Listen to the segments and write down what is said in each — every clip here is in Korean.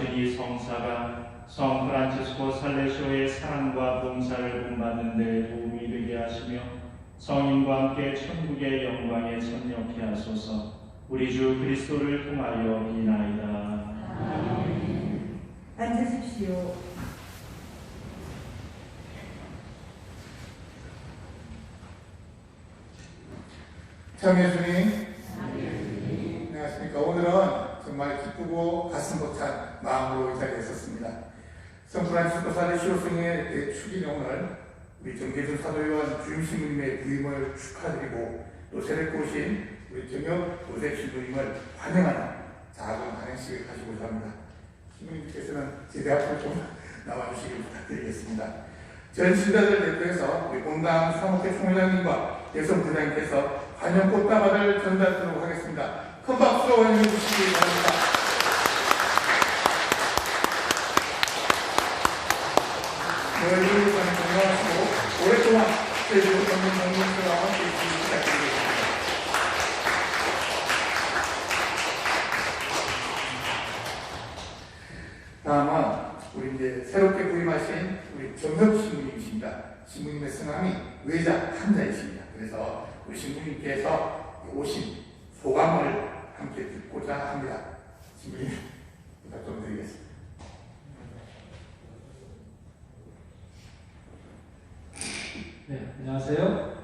도와주신 이 성사가 성 프란치스코 살레쇼의 사랑과 봉사를 본받는 데 도움이 되게 하시며 성인과 함께 천국의 영광에 참여케 하소서 우리 주 그리스도를 통하여 비나이다. 앉으십시오. 참 예수님, 안녕하십니까. 오늘은 정말 기쁘고 가슴 벅찬 마음으로 이 자리에 섰습니다. 성 프란치스코 성의 대축일 오늘 우리 정계준 사도요한 주임 신부님의 부임을 축하드리고 또 세례 오신 우리 정혁 조셉 신부님을 환영하는 작은 환영식을 가지고자 합니다. 신부님께서는 제대 앞으로 좀 나와주시길 부탁드리겠습니다. 전 신자들 대표해서 우리 본당 사무회 총회장님과 예성 부장님께서 환영 꽃다발을 전달하도록 하겠습니다. 큰 박수로 환영해 주시기 바랍니다. 너희들 간 건강하시고 오랫동안 제주도 전문 정문서와 함께 해주시기 부탁드리겠습니다. 다음은 우리 이제 새롭게 부임하신 우리 정혁 신부님이십니다. 신부님의 성함이 외자 한자이십니다. 그래서 신부님께서 오신 소감을 함께 듣고자 합니다. 신부님 부탁 좀 드리겠습니다. 네, 안녕하세요.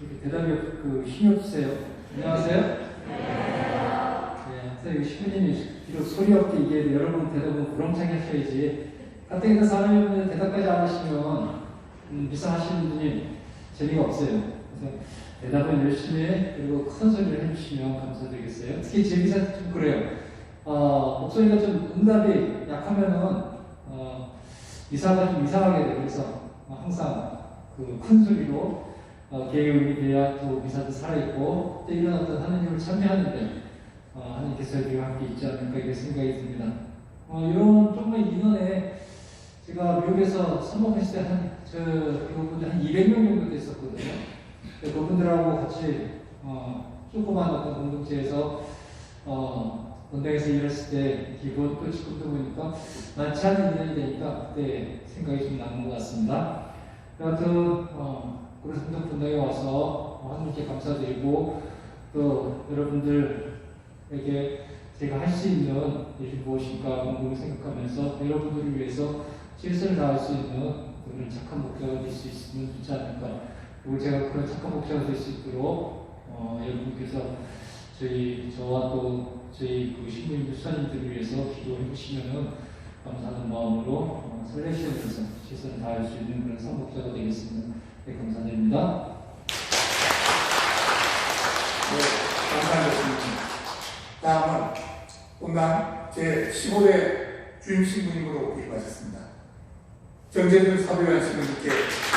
이렇게 대답이 없- 그 힘이 없으세요. 안녕하세요. 네, 선생님 신부님이 비록 소리 없게 이게 여러분 대답은 부렁차게 하셔야지. 가뜩이나 사람이 대답까지 안 하시면 음, 미사하시는 분이 재미가 없어요. 그래서 대답은 열심히 해, 그리고 큰 소리를 해주시면 감사드리겠어요. 특히 제 미사 좀 그래요. 어, 목소리가 좀 응답이 약하면은 어, 미사가 좀 이상하게 어, 항상 그 큰 소리로 어, 개의음이 돼야 또 미사도 살아있고 또 이런 어떤 하느님을 참여하는데 어, 하나님께서 우리와 함께 있지 않을까 이렇게 생각이 듭니다. 어, 이런 조금의 인원에 제가 미국에서 선목했을 때 한저 그분들 한 200명 정도 됐었거든요. 그분들하고 같이 어, 조그만 어떤 공동체에서 어, 본당에서 일했을 때 기본 또 지금도 보니까 많지 않은 인연이 되니까 그때 생각이 좀 나는 것 같습니다. 여하튼 어, 우리 성도 분당에 와서 어, 하나님께 감사드리고 또 여러분들에게 제가 할 수 있는 일이 무엇인가 궁금히 생각하면서 여러분들을 위해서 최선을 다할 수 있는 그런 착한 목자가 될 수 있으면 좋지 않을까 그리고 제가 그런 착한 목자가 될 수 있도록 어, 여러분께서 저희 저와 또 저희 그 신부님들 수사님들을 위해서 기도해 주시면은 감사하는 마음으로 어, 설레시면서 최선을 다할 수 있는 그런 사목자가 되겠습니다. 네, 감사드립니다. 네, 감사드립니다. 다음은 본당 제15대 주임 신부님으로 부임하셨습니다. 사도요한 신부님께 소개 주시죠.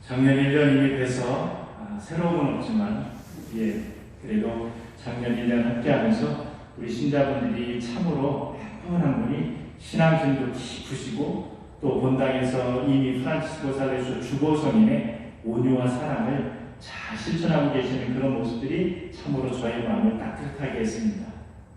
작년 1년 이미 돼서 아, 새로움은 없지만 예 그래도 작년 1년 함께하면서 우리 신자분들이 참으로 평온한 분이 신앙심도 깊으시고 또 본당에서 이미 프란치스코 살레쇼 주보성인의 온유와 사랑을 잘 실천하고 계시는 그런 모습들이 참으로 저의 마음을 따뜻하게 했습니다.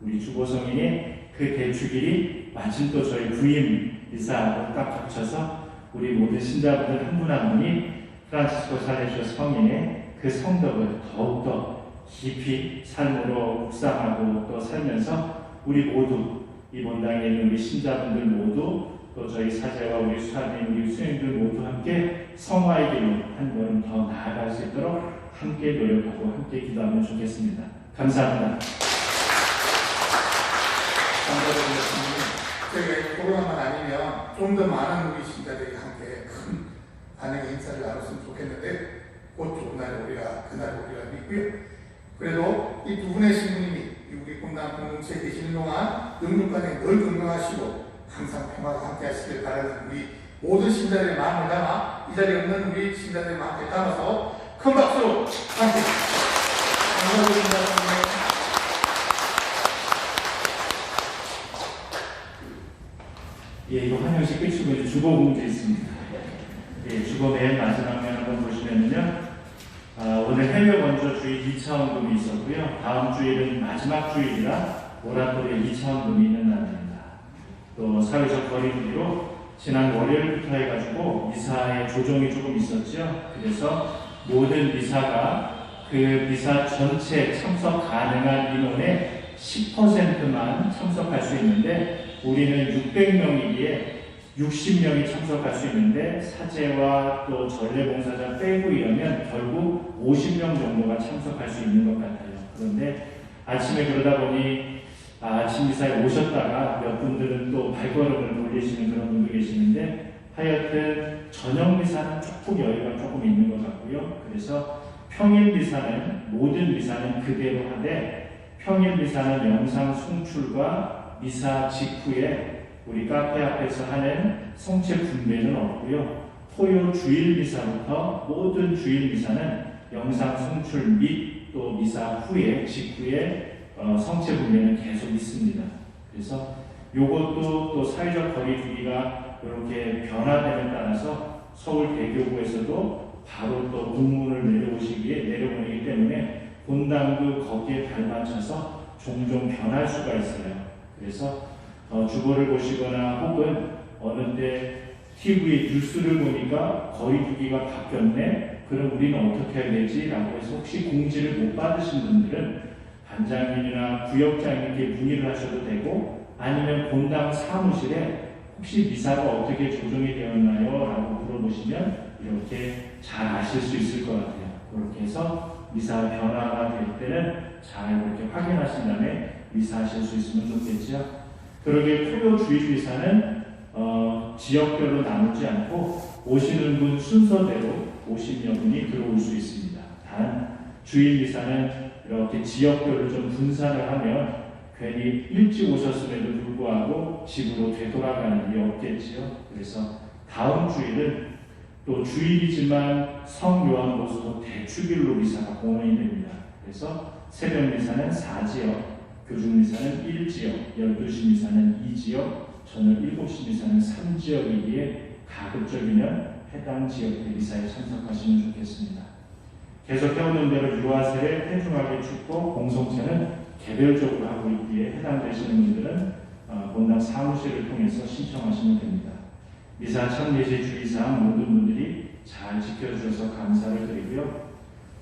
우리 주보성인의 그 대축일이 마침 또 저희 부임 이사하고 딱 겹쳐서 우리 모든 신자분들 한 분 한 분이 프란치스코 살레쇼 성인의 그 성덕을 더욱더 깊이 삶으로 묵상하고 또 살면서 우리 모두 이 본 당에 있는 우리 신자분들 모두 또 저희 사제와 우리 수사님 우리 수행들 모두 함께 성화의 길로 한 걸음 더 나아갈 수 있도록 함께 노력하고 함께 기도하면 좋겠습니다. 감사합니다. 저희가 이 코로나만 아니면 좀 더 많은 우리 신자들이 함께 큰 반응의 인사를 나눴으면 좋겠는데 곧 좋은 날 우리가 그날 우리가 믿고요. 그래도 이 두 분의 신부님이 이 우리 본당 공동체에 계시는 동안 능력간에 늘 건강하시고 항상 평화가 함께 하시길 바라는 우리 모든 신자들의 마음을 담아 이 자리에 없는 우리 신자들의 마음을 담아서 큰 박수로 함께 감사드립니다. 예, 이거 환영식 끝이고 이제 주거 공지 있습니다. 예, 주거 맨 마지막 면 한번 보시면요. 아, 오늘 해외 해외 원조 주일 2차 원금이 있었고요. 다음 주일은 마지막 주일이라 모라토리에 2차 원금이 있는 날입니다. 또 사회적 거리두기로 지난 월요일부터 해가지고 미사의 조정이 조금 있었죠. 그래서 모든 미사가 그 미사 전체 참석 가능한 인원의 10%만 참석할 수 있는데 우리는 600명이기에 60명이 참석할 수 있는데 사제와 또 전례봉사자 빼고 이러면 결국 50명 정도가 참석할 수 있는 것 같아요. 그런데 아침에 그러다 보니 아, 아침 미사에 오셨다가 몇 분들은 또 발걸음을 돌리시는 그런 분도 계시는데 하여튼 저녁 미사는 조금 여유가 조금 있는 것 같고요. 그래서 평일 미사는 모든 미사는 그대로 하되 평일 미사는 영상 송출과 미사 직후에 우리 카페 앞에서 하는 성체 분배는 없고요. 토요 주일 미사부터 모든 주일 미사는 영상 송출 및 또 미사 후에 직후에 어, 성체 분배는 계속 있습니다. 그래서 요것도 또 사회적 거리두기가 이렇게 변화됨에 따라서 서울 대교구에서도 바로 또 공문을 내려오시기에 내려보내기 때문에 본당도 거기에 발맞춰서 종종 변할 수가 있어요. 그래서 어, 주보를 보시거나 혹은 어느 때 TV에 뉴스를 보니까 거리두기가 바뀌었네. 그럼 우리는 어떻게 해야 되지? 라고 해서 혹시 공지를 못 받으신 분들은 반장님이나 구역장님께 문의를 하셔도 되고 아니면 본당 사무실에 혹시 미사가 어떻게 조정이 되었나요? 라고 물어보시면 이렇게 잘 아실 수 있을 것 같아요. 그렇게 해서 미사 변화가 될 때는 잘 이렇게 확인하신 다음에 미사하실 수 있으면 좋겠죠. 그러게 토요 주일 미사는 어, 지역별로 나누지 않고 오시는 분 순서대로 오신 여분이 들어올 수 있습니다. 단 주일 미사는 이렇게 지역별로 좀 분산을 하면 괜히 일찍 오셨음에도 불구하고 집으로 되돌아가는 일이 없겠지요. 그래서 다음 주일은 또 주일이지만 성 요한보소 대축일로 미사가 공헌이 됩니다. 그래서 새벽 미사는 4지역, 교중 미사는 1지역, 12시 미사는 2지역, 저녁 7시 미사는 3지역이기에 가급적이면 해당 지역의 미사에 참석하시면 좋겠습니다. 계속 해오는 대로 유아세를 태중하게 축복 공성체는 개별적으로 하고 있기에 해당되시는 분들은 어, 본당 사무실을 통해서 신청하시면 됩니다. 미사 첫 예제 주의사항 모든 분들이 잘 지켜주셔서 감사를 드리고요.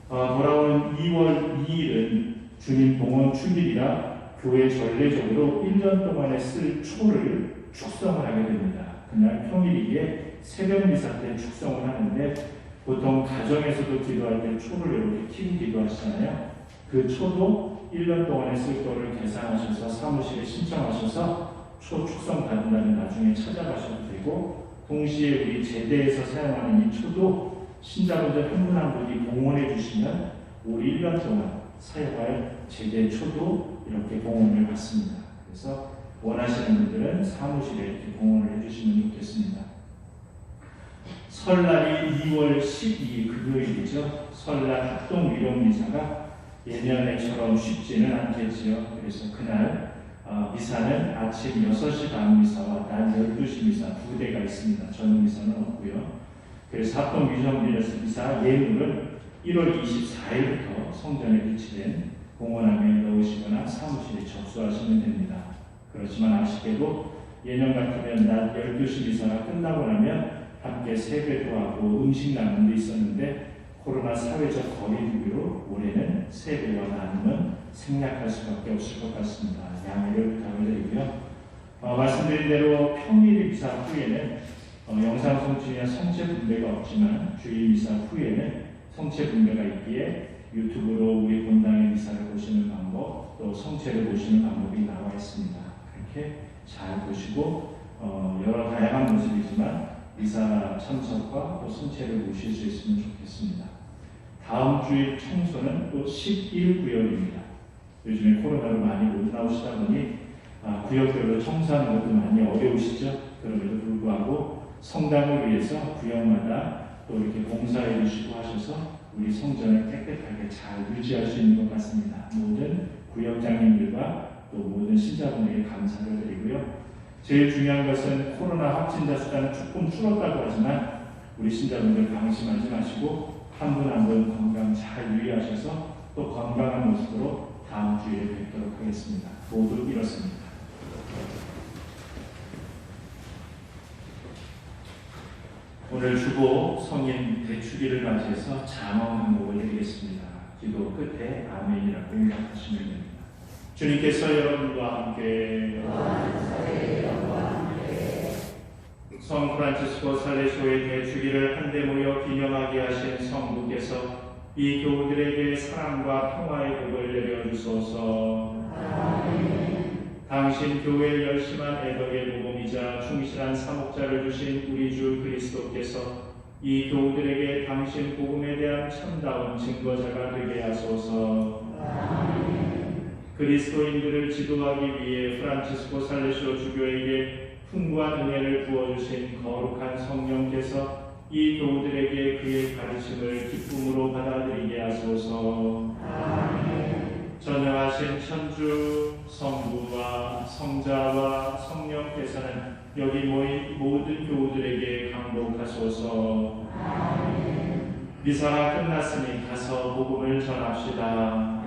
어, 돌아오는 2월 2일은 주님 봉헌 축일이라 교회 전례적으로 1년 동안에 쓸 초를 축성을 하게 됩니다. 그날 평일이기에 새벽 미사 때 축성을 하는데 보통 가정에서도 기도할 때 초를 이렇게 키고 기도하시잖아요. 그 초도 1년 동안에 쓸 거를 계산하셔서 사무실에 신청하셔서 초 축성 받은 날에 나중에 찾아가셔도 되고 동시에 우리 제대에서 사용하는 이 초도 신자분들 한 분 한 분이 봉헌해 주시면 올 1년 동안 사용할 제대 초도 이렇게 봉헌을 받습니다. 그래서 원하시는 분들은 사무실에 이렇게 봉헌을 해주시면 좋겠습니다. 설날이 2월 12일 금요일이죠. 설날 합동 위령 미사가 예년에처럼 쉽지는 않겠지요. 그래서 그날 어, 미사는 아침 6시 반 미사와 낮 12시 미사 두 대가 있습니다. 저녁 미사는 없고요. 그래서 합동 위령 미사 예물은 1월 24일부터 성전에 비치된 공원함에 넣으시거나 사무실에 접수하시면 됩니다. 그렇지만 아쉽게도 예년 같으면 낮 12시 미사가 끝나고 나면 함께 세배도 하고 음식 나눔도 있었는데 코로나 사회적 거리두기로 올해는 세배와 나눔은 생략할 수밖에 없을 것 같습니다. 양해를 부탁을 드리고요. 어, 말씀드린 대로 평일 미사 후에는 어, 영상 송출이나 성체 분배가 없지만 주일 미사 후에는 성체 분배가 있기에 유튜브로 우리 본당의 미사를 보시는 방법 또 성체를 보시는 방법이 나와 있습니다. 그렇게 잘 보시고 어, 여러 다양한 모습이지만 미사 참석과 또 성체를 보실 수 있으면 좋겠습니다. 다음 주일 청소는 또 11구역입니다. 요즘에 코로나로 많이 못 나오시다 보니 아, 구역별로 청소하는 것도 많이 어려우시죠. 그럼에도 불구하고 성당을 위해서 구역마다 또 이렇게 봉사해 주시고 하셔서 우리 성전을 깨끗하게 잘 유지할 수 있는 것 같습니다. 모든 구역장님들과 또 모든 신자분에게 감사를 드리고요. 제일 중요한 것은 코로나 확진자 수가 조금 줄었다고 하지만 우리 신자분들 방심하지 마시고 한 분 한 분 건강 잘 유의하셔서 또 건강한 모습으로 다음 주에 뵙도록 하겠습니다. 모두 이렇습니다. 오늘 주보 성인 대축일을 맞이해서 장엄 항목을 드리겠습니다. 기도 끝에 아멘이라고 응답하시면 됩니다. 주님께서 여러분과 함께 성 프란치스코 살레쇼의 대축일을 한데 모여 기념하게 하신 성부께서 이 교우들에게 사랑과 평화의 복을 내려주소서. 당신 교회의 열심한 애덕의 복음이자 충실한 사목자를 주신 우리 주 그리스도께서 이 교우들에게 당신 복음에 대한 참다운 증거자가 되게 하소서. 그리스도인들을 지도하기 위해 프란치스코 살레쇼 주교에게 풍부한 은혜를 부어주신 거룩한 성령께서 이 교우들에게 그의 가르침을 기쁨으로 받아들이게 하소서. 전능하신 천주 성부와 성자와 성령께서는 여기 모인 모든 교우들에게 강복하소서. 미사가 끝났으니 가서 복음을 전합시다.